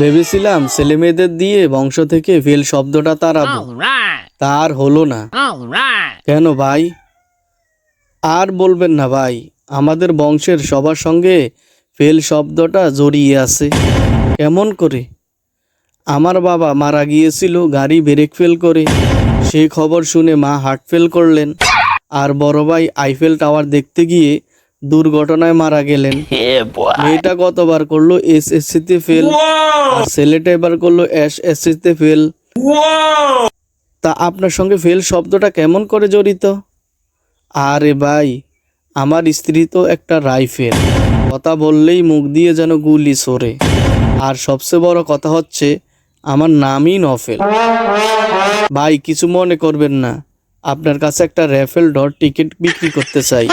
ভেবেছিলাম ছেলে মেয়েদের দিয়ে বংশ থেকে ফেল শব্দটা তাড়াবো। তার হলো না। কেন ভাই? আর বলবেন না ভাই আমাদের বংশের সবার সঙ্গে ফেল শব্দটা জড়িয়ে আছে। কেমন করে? আমার বাবা মারা গিয়েছিল গাড়ি ব্রেক ফেল করে। সেই খবর শুনে মা হার্ট ফেল করলেন। আর বড় ভাই আইফেল টাওয়ার দেখতে গিয়ে দুর্ঘটনায় মারা গেলেন। মেয়েটা গতবার করল এস এসসিতে ফেল আর ছেলেটা এবার করল এস এসসিতে ফেল তা আপনার সঙ্গে ফেল শব্দটা কেমন করে জড়িত? আরে ভাই আমার স্ত্রী তো একটা রাইফেল। কথা বললেই মুখ দিয়ে যেন গুলি সরে। আর সবচেয়ে বড় কথা হচ্ছে আমার নামই নফেল। ভাই কিছু মনে করবেন না। আপনার কাছে একটা র্যাফেল ডট টিকিট বিক্রি করতে চাই।